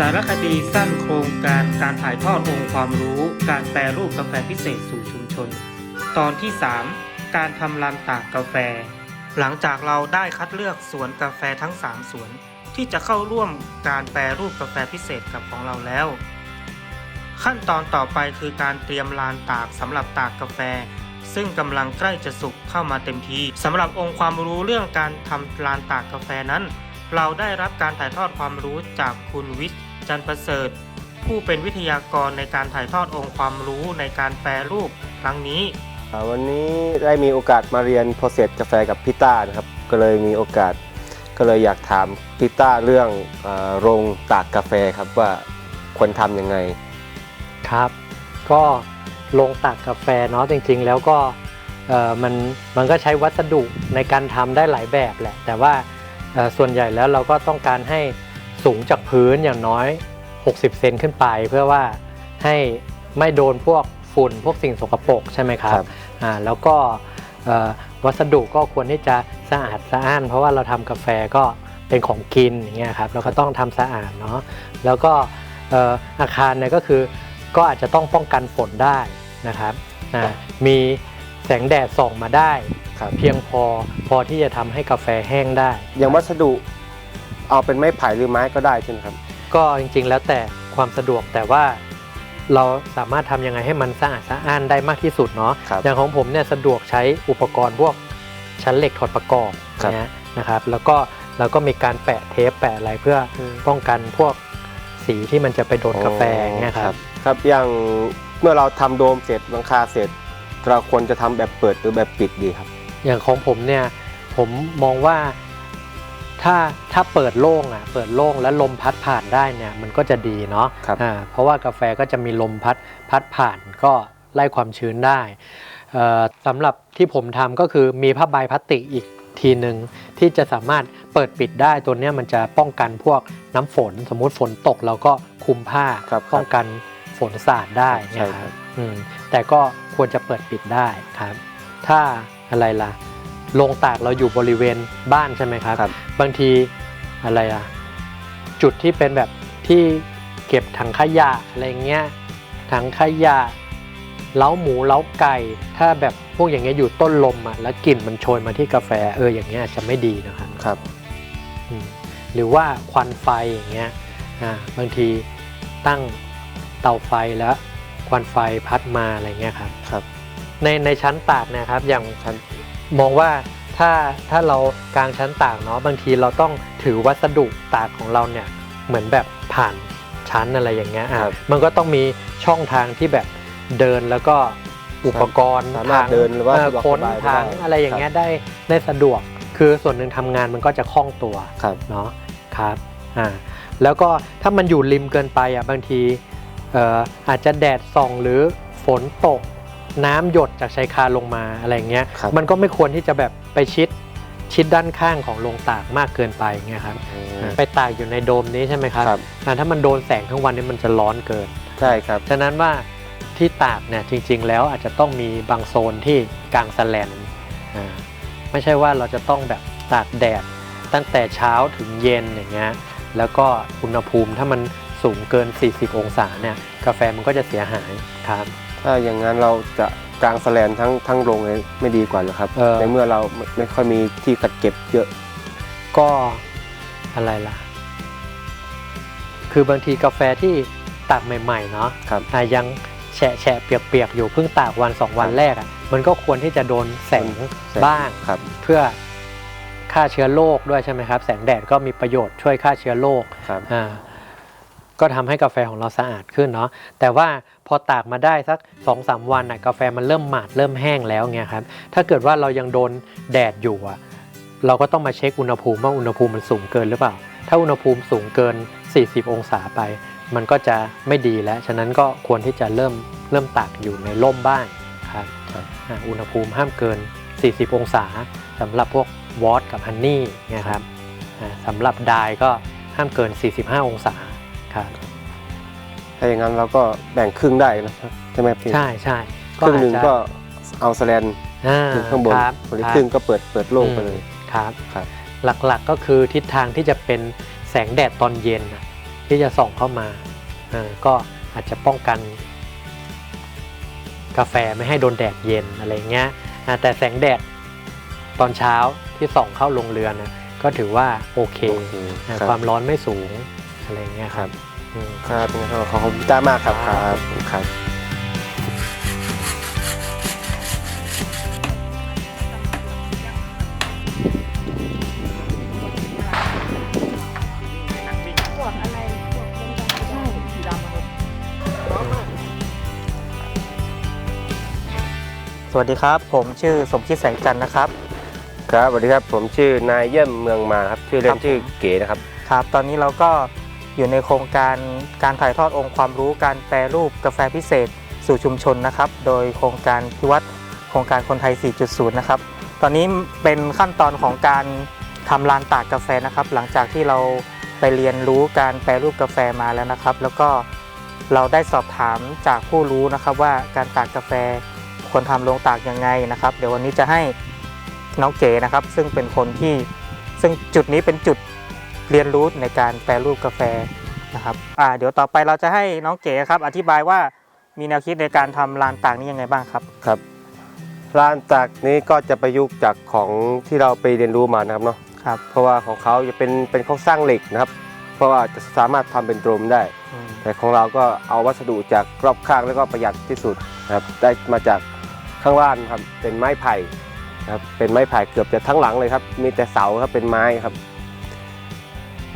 สารคดีสั้นโครงการการถ่ายทอดองค์ความรู้ การแปรรูปกาแฟพิเศษสู่ชุมชน ตอนที่ 3 การทำลานตากกาแฟ หลังจากเราได้คัดเลือกสวนกาแฟทั้ง 3 สวน ที่จะเข้าร่วมการแปรรูปกาแฟพิเศษกับของเราแล้ว ขั้นตอนต่อไปคือการเตรียมลานตากสำหรับตากกาแฟ ซึ่งกำลังใกล้จะสุกเข้ามาเต็มทีสำหรับองค์ความรู้เรื่องการทำลานตากกาแฟนั้นเราได้รับการถ่ายทอดความรู้จากคุณวิทย์ จันทร์ประเสริฐ ผู้เป็นวิทยากรในการถ่ายทอดองค์ความรู้ในการแปรรูปครั้งนี้ อ่าวันนี้ได้มีโอกาสมาเรียนโปรเซสกาแฟกับพี่ต้านะครับ ก็เลยมีโอกาส ก็เลยอยากถามพี่ต้าเรื่องอาโรงตากกาแฟครับว่าควรทำยังไง ครับก็ลงตักกาแฟเนาะจริงๆ แล้วก็เอ่อมันมันก็ใช้วัสดุในการทำได้หลายแบบแหละ แต่ว่าเอ่อส่วนใหญ่แล้วเราก็ต้องการให้ สูงจากพื้นอย่างน้อย 60 เซนขึ้นไป เพื่อว่าให้ไม่โดนพวกฝุ่นพวกสิ่งสกปรกใช่ไหมครับครับอ่า แล้วก็เอ่อวัสดุก็ควรที่จะสะอาดสะอ้าน เพราะว่าเราทำกาแฟก็เป็นของกินอย่างเงี้ยครับเราก็ต้องทำสะอาดเนาะ แล้วก็เอ่ออาคารเนี่ยก็คือก็อาจจะต้องป้องกันฝนได้นะครับอ่ามีแสงแดดส่องมาได้ครับเพียงพอพอที่จะทำให้กาแฟแห้งได้ อย่างวัสดุ เอาเป็นไม้ไผ่หรือไม้ก็ได้ใช่ไหมครับ ก็จริงๆ แล้วแต่ความสะดวกแต่ว่าเราสามารถทำยังไงให้มันสะอาดสะอ้านได้มากที่สุดเนาะครับอย่างของผมเนี่ยสะดวกใช้อุปกรณ์พวกชั้นเหล็กถอดประกอบครับ นะฮะนะครับ แล้วก็เราก็มีการแปะเทปแปะอะไรเพื่อป้องกันพวกสีที่มันจะไปโดนกาแฟอย่างเงี้ยครับ ครับอย่างเมื่อเราทำโดมเสร็จหลังคาเสร็จ เราควรจะทำแบบเปิดหรือแบบปิดดีครับ อย่างของผมเนี่ยผมมองว่า ถ้าถ้าเปิดโล่งอะเปิดโล่งแล้วลมพัดผ่านได้เนี่ยมันก็จะดีเนาะครับอ่าเพราะว่ากาแฟก็จะมีลมพัดพัดผ่านก็ไล่ความชื้นได้เอ่อสำหรับที่ผมทำก็คือมีผ้าใบพลาสติกอีกทีหนึ่งที่จะสามารถเปิดปิดได้ตัวเนี้ยมันจะป้องกันพวกน้ำฝน สมมุติฝนตกเราก็คลุมผ้าครับป้องกันฝนสาดได้ใช่นะคครัรับ บอืมแต่ก็ควรจะเปิดปิดได้ครับ ถ้าอะไรล่ะ โรงตากเราอยู่บริเวณบ้านใช่ไหมครับ ครับ บางทีอะไรอะจุดที่เป็นแบบที่เก็บถังขยะอะไรเงี้ยถังขยะเล้าหมูเล้าไก่ ถ้าแบบพวกอย่างเงี้ยอยู่ต้นลมอะแล้วกลิ่นมันโชยมาที่กาแฟเอออย่างเงี้ยอาจจะไม่ดีนะครับ ครับ อืมหรือว่าควันไฟอย่างเงี้ยอ่าบางทีตั้งเตาไฟแล้วควันไฟพัดมาอะไรเงี้ยครับ ครับ ในในชั้นตากเนะครับอย่างชั้น มองว่าถ้าถ้าเรากางชั้นตากเนาะบางทีเราต้องถือวัสดุตากของเราเนี่ยเหมือนแบบผ่านชั้นอะไรอย่างเงี้ยอะครับ มันก็ต้องมีช่องทางที่แบบเดินแล้วก็อุปกรณ์สามารถทงเดินหรือว่าเออสะดวกค้นสบายทางได้อะไรอย่างเงี้ยได้ได้สะดวก คือส่วนหนึ่งทำงานมันก็จะคล่องตัว ครับ เนาะครับอ่าแล้วก็ถ้ามันอยู่ริมเกินไปอะบางทีเอ่ออาจจะแดดส่องหรือฝนตก น้ำหยดจากชายคาลงมาอะไรเงี้ย ครับ มันก็ไม่ควรที่จะแบบไปชิดชิดด้านข้างของโรงตากมากเกินไปเงี้ยครับอ่าไปตากอยู่ในโดมนี้ใช่ไหมครับครับอ่าถ้ามันโดนแสงทั้งวันนี้มันจะร้อนเกิน ใช่ครับ ฉะนั้นว่าที่ตากเนี่ยจริงๆ แล้วอาจจะต้องมีบางโซนที่กลางแสแลนอ่าไม่ใช่ว่าเราจะต้องแบบตากแดดตั้งแต่เช้าถึงเย็นอย่างเงี้ยแล้วก็อุณหภูมิถ้ามันสูงเกิน 40 องศาเนี่ยกาแฟมันก็จะเสียหายครับ ถ้าอย่างนั้นเราจะกลางสแลนทั้งทั้งโรงเลยไม่ดีกว่าเหรอครับ เออ ในเมื่อเราไม่ไม่ค่อยมีที่กัดเก็บเยอะก็อะไรล่ะ คือบางทีกาแฟที่ตากใหม่ๆเนาะครับ อะยังแฉะแฉะเปียกๆอยู่เพิ่งตากวันสองวันครับแรกอะมันก็ควรที่จะโดนแสงแสง บ้าง ครับ เพื่อฆ่าเชื้อโรคด้วยใช่ไหมครับ แสงแดดก็มีประโยชน์ช่วยฆ่าเชื้อโรคครับ อ่า ก็ทำให้กาแฟของเราสะอาดขึ้นเนาะแต่ว่าพอตากมาได้สัก2อสวันน่ะกาแฟมันเริ่มหมาดเริ่มแห้งแล้วเงี้ยครับถ้าเกิดว่าเรายังโดนแดดอยู่อะเราก็ต้องมาเช็คอุณหภูมิว่าอุณหภูมิมันสูงเกินหรือเปล่า ถ้าอุณหภูมิสูงเกิน 40 องศาไป มันก็จะไม่ดีแล้ว ฉะนั้นก็ควรที่จะเริ่มเริ่มตากอยู่ในร่มบ้างครับครับอ่าอุณหภูมิห้ามเกิน 40 องศาสำหรับพวกวอตกับฮันนี่เนี่ยครับอ่าสำหรับไดายก็ห้ามเกิน 45 องศา ครับ ถ้าอย่างนั้นเราก็แบ่งครึ่งได้นะครับใช่ไหมพี่ใช่ใช่ครึ่งหนึ่งอาจจะก็เอาสแลนอ่าขึ้นข้างบนครับคนละครับครึ่งก็เปิดเปิดโล่งไปเลยครับครับ หลักๆก็คือทิศทางที่จะเป็นแสงแดดตอนเย็นน่ะที่จะส่องเข้ามาอ่าก็อาจจะป้องกัน กาแฟไม่ให้โดนแดดเย็นอะไรเงี้ยอ่าแต่แสงแดดตอนเช้าที่ส่องเข้าโรงเรือนนะก็ถือว่าโอเคโอเคอ่าครับความร้อนไม่สูงอะไรเงี้ยครับอืม ครับงั้นก็ขอบคุณพี่ต้ามากครับคครัรับบครับพวกอะไรพวกเป็นใช่สีดำครับสวัสดีครับ ผมชื่อสมคิดแสงจันทร์นะครับ ครับสวัสดีครับผมชื่อนายเยี่ยมเมืองมาครับชื่อเล่ครันบชื่อผมเก๋นะครับ ครับ ตอนนี้เราก็ อยู่ในโครงการการถ่ายทอดองค์ความรู้การแปรรูปกาแฟพิเศษ สู่ชุมชนนะครับ โดยโครงการพิวัตรโครงการคนไทย 4.0 นะครับ ตอนนี้เป็นขั้นตอนของการทำลานตากกาแฟนะครับ หลังจากที่เราไปเรียนรู้การแปรรูปกาแฟมาแล้วนะครับ แล้วก็เราได้สอบถามจากผู้รู้นะครับว่าการตากกาแฟควรทำลงตากยังไงนะครับ เดี๋ยววันนี้จะให้น้องเก๋นะครับ ซึ่งเป็นคนที่ซึ่งจุดนี้เป็นจุด เรียนรู้ในการแปรรูปกาแฟนะครับอ่าเดี๋ยวต่อไปเราจะให้น้องเก๋ครับ อธิบายว่ามีแนวคิดในการทำลานตากนี้ยังไงบ้างครับ ครับร้านตากนี้ก็จะประยุกต์จากของที่เราไปเรียนรู้มานะครับเนาะครับเพราะว่าของเขาจะเป็นเป็นโครงสร้างเหล็กนะครับ เพราะว่าจะสามารถทำเป็นโดรมได้ อืมแต่ของเราก็เอาวัสดุจากรอบข้างแล้วก็ประหยัดที่สุดนะครับได้มาจากข้างล่างครับเป็นไม้ไผ่นะครับเป็นไม้ไผ่เกือบจะทั้งหลังเลยครับมีแต่เสาครับเป็นไม้ครับ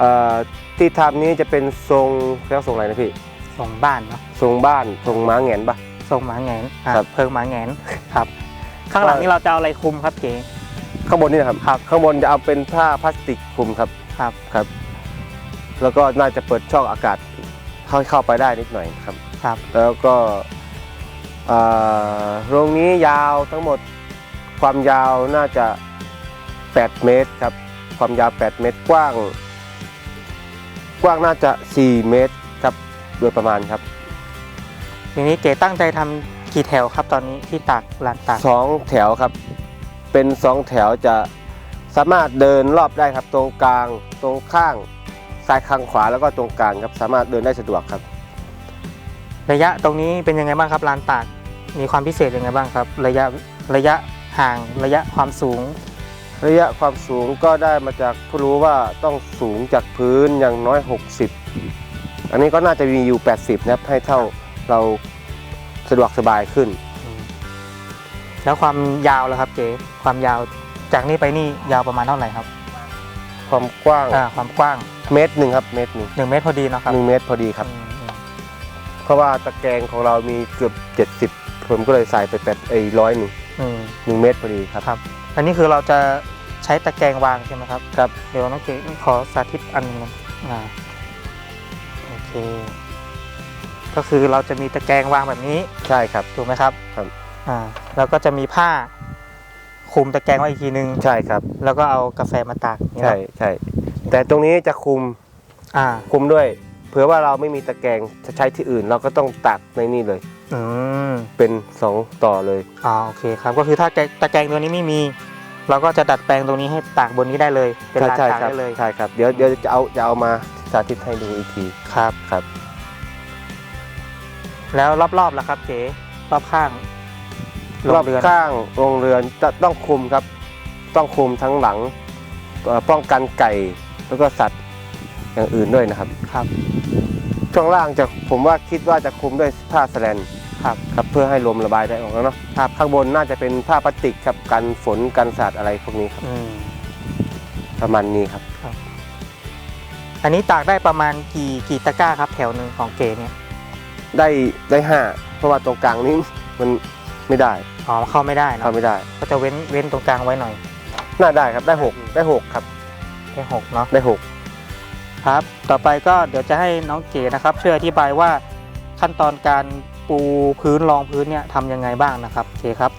เอ่อที่ทำนี้จะเป็นทรงเรียกว่าทรงอะไรนะพี่ส่งบ้านเนาะทรงบ้านทรงม้าแงนปะ ส่งหมาแหงนอะครับ เพิงหมาแหงนครับ ข้างหลังนี้เราจะเอาอะไรคลุมครับเก๋ข้างบนนี่นะครับครับ ข้างบนจะเอาเป็นผ้าพลาสติกคลุมครับครับ ครับ แล้วก็น่าจะเปิดช่องอากาศเข้าเข้าไปได้นิดหน่อยครับ ครับ แล้วก็เอ่อโรงนี้ยาวทั้งหมดความยาวน่าจะ 8 เมตรครับ ความยาว 8 เมตรกว้าง กว้างน่าจะ 4 เมตรครับโดยประมาณครับทีนี้เก๋ตั้งใจทำกี่แถวครับตอนนี้ที่ตากลานตากสองแถวครับ เป็นสองแถวจะสามารถเดินรอบได้ครับ ตรงกลาง ตรงข้างซ้ายข้างขวาแล้วก็ตรงกลางครับ สามารถเดินได้สะดวกครับ ระยะตรงนี้เป็นยังไงบ้างครับลานตากมีความพิเศษยังไงบ้างครับ ระยะระยะห่างระยะความสูง ระยะความสูงก็ได้มาจากผู้รู้ว่าต้องสูงจากพื้นอย่างน้อย 60 อันนี้ก็น่าจะมีอยู่ 80 นะครับ ให้เท่าเราสะดวกสบายขึ้น แล้วความยาวล่ะครับเก๋ความยาวจากนี้ไปนี่ยาวประมาณเท่าไหร่ครับความกว้างอ่าความกว้างเมตรหนึ่งครับเมตรหนึ่ง1เมตรพอดีเนาะครับหนึ่งเมตรพอดีครับ อืมอืมเพราะว่าตะแกรงของเรามีเกือบ 70 ผมก็เลยใส่ไปแปดไอ้ร้อยหนึ่งอืม หนึ่งเมตรพอดีครับครับอันนี้คือเราจะใช้ตะแกรงวางใช่ไหมครับครับ เดี๋ยวน้องเก๋ขอสาธิตอันหนึงนะอ่าโอเค ก็คือเราจะมีตะแกรงวางแบบนี้ใช่ครับ ถูกไหมครับครับ อ่าแล้วก็จะมีผ้าคลุมตะแกรงไว้อีกทีนึงใช่ครับ แล้วก็เอากาแฟมาตากนี่ใช่เนาะใช่ แต่ตรงนี้จะคุมอ่าคุมด้วย เผื่อว่าเราไม่มีตะแกรงจะใช้ที่อื่น เราก็ต้องตักในนี่เลย อืมเป็นสองต่อเลย อ่าโอเคครับก็คือถ้าแกตะแกรงตัวนี้ไม่มี เราก็จะดัดแปลงตรงนี้ให้ตากบนนี้ได้เลย เป็นใช่ลานใช่ตากครับได้เลยใช่ครับเดี๋ยวเดี๋ยวจะเอาจะเอามาสาธิตให้ดูอีกทีครับ ครับ แล้วรอบๆล่ะครับเจ๊รอบข้างรอบโงเรือนข้างโรงเรือนจะต้องคุมครับ ต้องคุมทั้งหลังเอ่อป้องกันไก่แล้วก็สัตว์อย่างอื่นด้วยนะครับ ครับ ช่วงล่างจะผมว่าคิดว่าจะคุมด้วยผ้าสแลน ครับครับเพื่อให้ลมระบายได้ออกแล้วเนาะครับข้างบนน่าจะเป็นผ้าพลาสติกครับกันฝนกันสาดอะไรพวกนี้ครับอืมประมาณนี้ครับ อันนี้ตากได้ประมาณกี่กี่ตะกร้าครับแถวหนึ่งของเก๋เนี่ยได้ได้ห้าเพราะว่าตรงกลางนี้มันไม่ได้อ๋อเข้าไม่ได้เนเข้าอะไม่ได้ ก็จะเว้นเว้นตรงกลางไว้หน่อยน่าได้ครับได้หกได้หกครับแค่หกเนาะ ได้หก ครับ ต่อไปก็เดี๋ยวจะให้น้องเก๋นะครับช่วยอธิบายว่าขั้นตอนการ ปูพื้นรองพื้นเนี่ยทำยังไงบ้างนะครับเก๋ครับ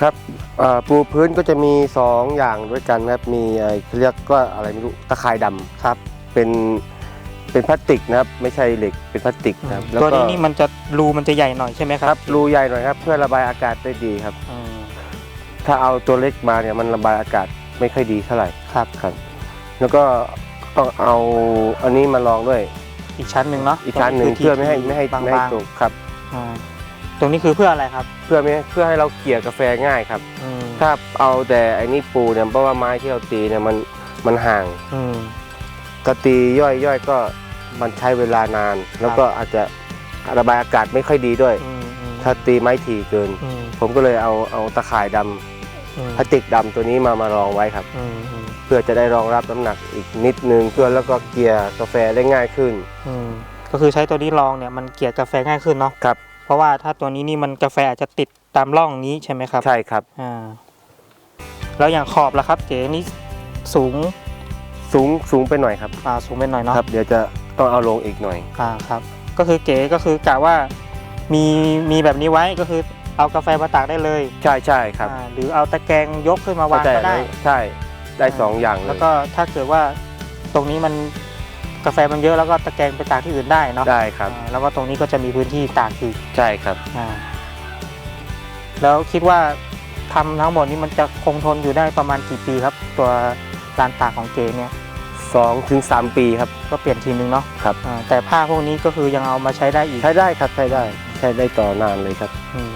ครับเอ่อปูพื้นก็จะมีสองอย่างด้วยกันครับมีไอ้เขาเรียกก็อะไรไม่รู้ตะข่ายดำครับเป็นเป็นพลาสติกนะครับ ไม่ใช่เหล็กเป็นพลาสติกนะครับแล้วตัวก็นี้นี่มันจะรูมันจะใหญ่หน่อยใช่ไหมคครัรับบรูใหญ่หน่อยครับ เพื่อระบายอากาศได้ดีครับ อืมถ้าเอาตัวเล็กมาเนี่ยมันระบายอากาศไม่ค่อยดีเท่าไหร่ครับครับแล้วก็ต้องเอาอันนี้มาลองด้วย อีกชั้นหนึ่งเนาะอีกชั้นหนึ่งตรเพื่อไม่ให้ไม่ให้บางไม่ให้ๆตกครับอ่าตรงนี้คือเพื่ออะไรครับ เพื่อไม่ให้เพื่อให้เราเกลี่ยกาแฟง่ายครับอืมถ้าเอาแต่ไอ้นี่ปูเนี่ยเพราะว่าไม้ที่เราตีเนี่ยมันมันห่างอืมก็ตีย่อยย่อยก็มันใช้เวลานาน แล้วก็อาจจะระบายอากาศไม่ค่อยดีด้วยอืมอืมถ้าตีไม้ถี่เกินอืมผมก็เลยเอาเอาตะข่ายดำอืมพลาสติกดำตัวนี้มามารองไว้ครับอืมอืมเพื่อจะได้รองรับน้ำหนักอีกนิดนึงเพื่อแล้วก็เกลี่ยกาแฟได้ง่ายขึ้นอืมก็คือใช้ตัวนี้ลองเนี่ยมันเกลี่ยกาแฟง่ายขึ้นเนาะครับเพราะว่าถ้าตัวนี้นี่มันกาแฟอาจจะติดตามร่องนี้ใช่ไหมครับใช่ครับอ่าแล้วอย่างขอบล่ะครับเก๋นี่สูงสูงสูงไปหน่อยครับอ่าสูงไปหน่อยเนาะครับเดี๋ยวจะต้องเอาลงอีกหน่อยอ่าครับ ก็คือเก๋ก็คือกะว่ามีมีแบบนี้ไว้ก็คือเอากาแฟมาตากได้เลย ใช่ใช่ครับอ่าหรือเอาตะแกรงยกขึ้นมาวางก็ได้ใช่ ได้สองอย่างเลยแล้วก็ถ้าเกิดว่าตรงนี้มันกาแฟมันเยอะแล้วก็ตะแกรงไปตากที่อื่นได้เนาะได้ครับ อ่าแล้วก็ตรงนี้ก็จะมีพื้นที่ตากอีกใช่ครับ อ่าแล้วคิดว่าทำทั้งหมดนี้มันจะคงทนอยู่ได้ประมาณกี่ปีครับ ตัวลานตากของเก๋เนี่ยสองถึงสามปีครับ ก็เปลี่ยนทีนึงเนาะครับ อ่าแต่ผ้าพวกนี้ก็คือยังเอามาใช้ได้อีกใช้ได้ครับใช้ได้ ใช้ได้ต่อนานเลยครับ อืม